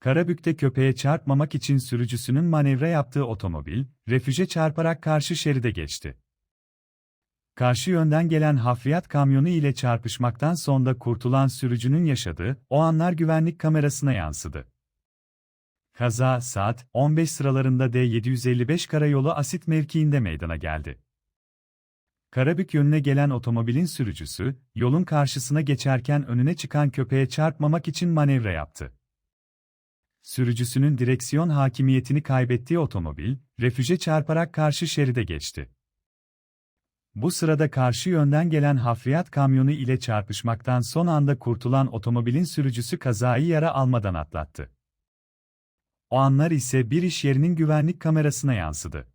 Karabük'te köpeğe çarpmamak için sürücüsünün manevra yaptığı otomobil, refüje çarparak karşı şeride geçti. Karşı yönden gelen hafriyat kamyonu ile çarpışmaktan sonra kurtulan sürücünün yaşadığı o anlar güvenlik kamerasına yansıdı. Kaza saat 15 sıralarında D755 karayolu asit mevkiinde meydana geldi. Karabük yönüne gelen otomobilin sürücüsü, yolun karşısına geçerken önüne çıkan köpeğe çarpmamak için manevra yaptı. Sürücüsünün direksiyon hakimiyetini kaybettiği otomobil, refüje çarparak karşı şeride geçti. Bu sırada karşı yönden gelen hafriyat kamyonu ile çarpışmaktan son anda kurtulan otomobilin sürücüsü kazayı yara almadan atlattı. O anlar ise bir iş yerinin güvenlik kamerasına yansıdı.